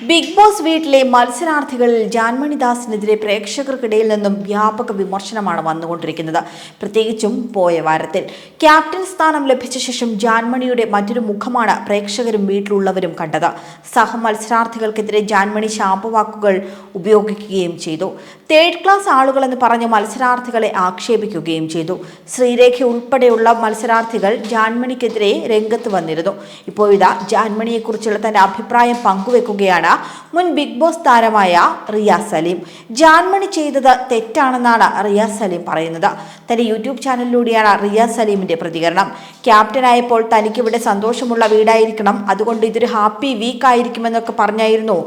Big boss വീട്ടിലെ മത്സരാർത്ഥികളിൽ ജാൻമണിദാസിനെതിരെ പ്രേക്ഷകർക്കിടയിൽ നിന്നും വ്യാപക വിമർശനമാണ് വന്നുകൊണ്ടിരിക്കുന്നത്. പ്രത്യേകിച്ചും പോയ വാരത്തിൽ. ക്യാപ്റ്റൻ സ്ഥാനം ലഭിച്ച ശേഷം ജാൻമണിയുടെ മറ്റൊരു മുഖമാണ് പ്രേക്ഷകരും വീട്ടിലുള്ളവരും കണ്ടത്. സഹ മത്സരാർത്ഥികൾക്കെതിരെ ജാൻമണി ശാപവാക്കുകൾ ഉപയോഗിക്കുകയും ചെയ്തു. തേർഡ് ക്ലാസ് ആളുകളെന്ന് പറഞ്ഞ് മത്സരാർത്ഥികളെ ആക്ഷേപിക്കുകയും ചെയ്തു. ശ്രീരേഖ ഉൾപ്പെടെയുള്ള മത്സരാർത്ഥികൾ ജാൻമണിക്കെതിരെ രംഗത്ത് വന്നിരുന്നു. ഇപ്പോൾ ഇതാ ജാൻമണിയെക്കുറിച്ചുള്ള തന്റെ അഭിപ്രായം പങ്കുവെക്കുകയാണ് മുൻ ബിഗ് ബോസ് താരമായ റിയാസ് സലീം. ജാൻമണി ചെയ്തത് തെറ്റാണെന്നാണ് റിയാസ് സലീം പറയുന്നത്. തന്റെ യൂട്യൂബ് ചാനലിലൂടെയാണ് റിയാസ് സലീമിന്റെ പ്രതികരണം. ക്യാപ്റ്റനായപ്പോൾ തനിക്കിവിടെ സന്തോഷമുള്ള വീടായിരിക്കണം. അതുകൊണ്ട് ഇതൊരു ഹാപ്പി വീക്ക് ആയിരിക്കുമെന്നൊക്കെ പറഞ്ഞായിരുന്നു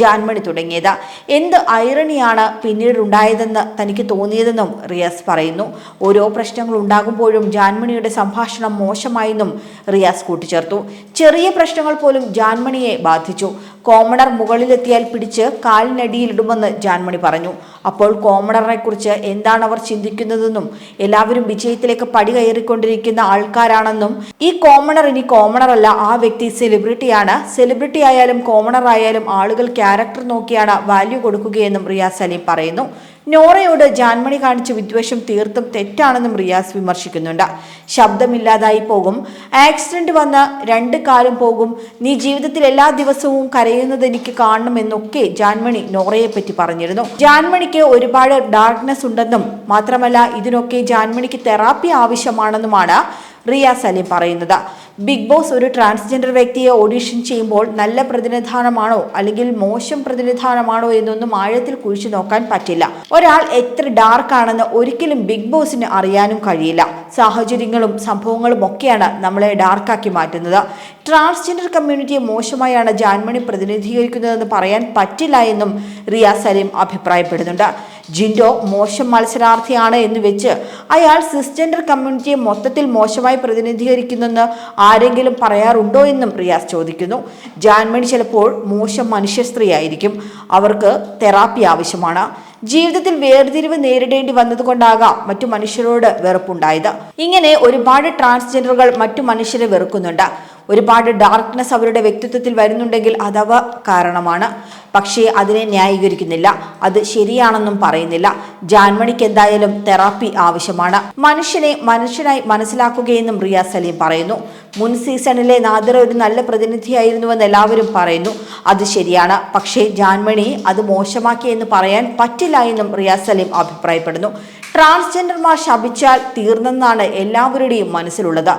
ജാൻമണി തുടങ്ങിയത്. എന്ത് ഐറണിയാണ് പിന്നീട് ഉണ്ടായതെന്ന് തനിക്ക് തോന്നിയതെന്നും റിയാസ് പറയുന്നു. ഓരോ പ്രശ്നങ്ങൾ ഉണ്ടാകുമ്പോഴും ജാൻമണിയുടെ സംഭാഷണം മോശമായെന്നും റിയാസ് കൂട്ടിച്ചേർത്തു. ചെറിയ പ്രശ്നങ്ങൾ പോലും ജാൻമണിയെ ബാധിച്ചു. കോമണർ മുകളിലെത്തിയാൽ പിടിച്ച് കാലിനടിയിലിടുമെന്ന് ജാൻമണി പറഞ്ഞു. അപ്പോൾ കോമണറിനെ കുറിച്ച് എന്താണ് അവർ ചിന്തിക്കുന്നതെന്നും എല്ലാവരും വിജയത്തിലേക്ക് പടി കയറിക്കൊണ്ടിരിക്കുന്ന ആൾക്കാരാണെന്നും ഈ കോമണർ ഇനി കോമണറല്ല ആ വ്യക്തി സെലിബ്രിറ്റിയാണ്. സെലിബ്രിറ്റി ആയാലും കോമണർ ആയാലും ആളുകൾ ക്യാരക്ടർ നോക്കിയാണ് വാല്യൂ കൊടുക്കുകയെന്നും റിയാസ് സലീം പറയുന്നു. നോറയോട് ജാൻമണി കാണിച്ച വിദ്വേഷം തീർത്തും തെറ്റാണെന്നും റിയാസ് വിമർശിക്കുന്നുണ്ട്. ശബ്ദമില്ലാതായി പോകും. ആക്സിഡന്റ് വന്ന് രണ്ട് കാലും പോകും. നീ ജീവിതത്തിൽ എല്ലാ ദിവസവും കരയുന്നത് എനിക്ക് കാണണമെന്നൊക്കെ ജാൻമണി നോറയെ പറ്റി പറഞ്ഞിരുന്നു. ജാൻമണിക്ക് ഒരുപാട് ഡാർക്ക്നെസ് ഉണ്ടെന്നും മാത്രമല്ല ഇതിനൊക്കെ ജാൻമണിക്ക് തെറാപ്പി ആവശ്യമാണെന്നുമാണ് റിയാസ് അലി പറയുന്നത്. ബിഗ് ബോസ് ഒരു ട്രാൻസ്ജെൻഡർ വ്യക്തിയെ ഓഡിഷൻ ചെയ്യുമ്പോൾ നല്ല പ്രതിനിധാനമാണോ അല്ലെങ്കിൽ മോശം പ്രതിനിധാനമാണോ എന്നൊന്നും ആഴത്തിൽ കുഴിച്ചു നോക്കാൻ പറ്റില്ല. ഒരാൾ എത്ര ഡാർക്ക് ആണെന്ന് ഒരിക്കലും ബിഗ് ബോസിന് അറിയാനും കഴിയില്ല. സാഹചര്യങ്ങളും സംഭവങ്ങളും ഒക്കെയാണ് നമ്മളെ ഡാർക്കാക്കി മാറ്റുന്നത്. ട്രാൻസ്ജെൻഡർ കമ്മ്യൂണിറ്റിയെ മോശമായാണ് ജാൻമണി പ്രതിനിധീകരിക്കുന്നതെന്ന് പറയാൻ പറ്റില്ല എന്നും റിയ സലീം അഭിപ്രായപ്പെടുന്നുണ്ട്. ജിൻഡോ മോശം മത്സരാർത്ഥിയാണ് എന്ന് വെച്ച് അയാൾ സിസ്ജെൻഡർ കമ്മ്യൂണിറ്റിയെ മൊത്തത്തിൽ മോശമായി പ്രതിനിധീകരിക്കുന്നെന്ന് ആരെങ്കിലും പറയാറുണ്ടോ എന്നും റിയാസ് ചോദിക്കുന്നു. ജാൻമണി ചിലപ്പോൾ മോശം മനുഷ്യ സ്ത്രീയായിരിക്കും. അവർക്ക് തെറാപ്പി ആവശ്യമാണ്. ജീവിതത്തിൽ വേർതിരിവ് നേരിടേണ്ടി വന്നതുകൊണ്ടാകാം മറ്റു മനുഷ്യരോട് വെറുപ്പുണ്ടായത്. ഇങ്ങനെ ഒരുപാട് ട്രാൻസ്ജെൻഡറുകൾ മറ്റു മനുഷ്യരെ വെറുക്കുന്നുണ്ട്. ഒരുപാട് ഡാർക്ക്നെസ് അവരുടെ വ്യക്തിത്വത്തിൽ വരുന്നുണ്ടെങ്കിൽ അതവ കാരണമാണ്. പക്ഷേ അതിനെ ന്യായീകരിക്കുന്നില്ല. അത് ശരിയാണെന്നും പറയുന്നില്ല. ജാൻമണിക്ക് എന്തായാലും തെറാപ്പി ആവശ്യമാണ്. മനുഷ്യനെ മനുഷ്യനായി മനസ്സിലാക്കുകയെന്നും റിയ സലീം പറയുന്നു. മുൻ സീസണിലെ നാദിറ ഒരു നല്ല പ്രതിനിധിയായിരുന്നുവെന്ന് എല്ലാവരും പറയുന്നു. അത് ശരിയാണ്. പക്ഷേ ജാൻമണി അത് മോശമാക്കി എന്ന് പറയാൻ പറ്റില്ല എന്നും റിയാസ് സലീം അഭിപ്രായപ്പെടുന്നു. ട്രാൻസ്ജെൻഡർമാർ ശപിച്ചാൽ തീർന്നെന്നാണ് എല്ലാവരുടെയും മനസ്സിലുള്ളത്.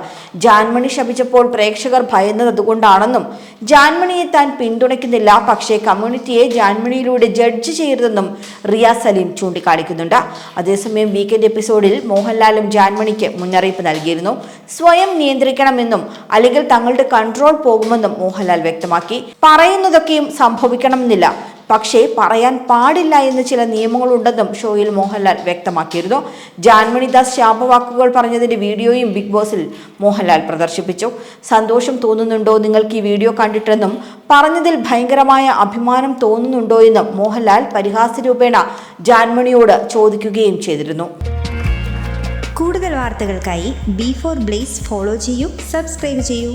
ജാൻമണി ശപിച്ചപ്പോൾ പ്രേക്ഷകർ ഭയന്നത് അതുകൊണ്ടാണെന്നും ജാൻമണിയെ താൻ പിന്തുണയ്ക്കുന്നില്ല പക്ഷേ കമ്മ്യൂണിറ്റിയെ ജാൻമണിയിലൂടെ ജഡ്ജ് ചെയ്യരുതെന്നും റിയ സലീം ചൂണ്ടിക്കാണിക്കുന്നുണ്ട്. അതേസമയം വീക്കെൻഡ് എപ്പിസോഡിൽ മോഹൻലാലും ജാൻമണിക്ക് മുന്നറിയിപ്പ് നൽകിയിരുന്നു. സ്വയം നിയന്ത്രിക്കണമെന്നും അല്ലെങ്കിൽ തങ്ങളുടെ കൺട്രോൾ പോകുമെന്നും മോഹൻലാൽ വ്യക്തമാക്കി. പറയുന്നതൊക്കെയും സംഭവിക്കണമെന്നില്ല. പക്ഷേ പറയാൻ പാടില്ല എന്ന് ചില നിയമങ്ങളുണ്ടെന്നും ഷോയിൽ മോഹൻലാൽ വ്യക്തമാക്കിയിരുന്നു. ജാൻമണിദാസ് ശാപവാക്കുകൾ പറഞ്ഞതിന്റെ വീഡിയോയും ബിഗ് ബോസിൽ മോഹൻലാൽ പ്രദർശിപ്പിച്ചു. സന്തോഷം തോന്നുന്നുണ്ടോ നിങ്ങൾക്ക് ഈ വീഡിയോ കണ്ടിട്ടെന്നും പറഞ്ഞതിൽ ഭയങ്കരമായ അഭിമാനം തോന്നുന്നുണ്ടോ എന്നും മോഹൻലാൽ പരിഹാസരൂപേണ ജാൻമണിയോട് ചോദിക്കുകയും ചെയ്തിരുന്നു. കൂടുതൽ വാർത്തകൾക്കായി ബി ഫോർ ബ്ലേസ് ഫോളോ ചെയ്യൂ സബ്സ്ക്രൈബ് ചെയ്യൂ.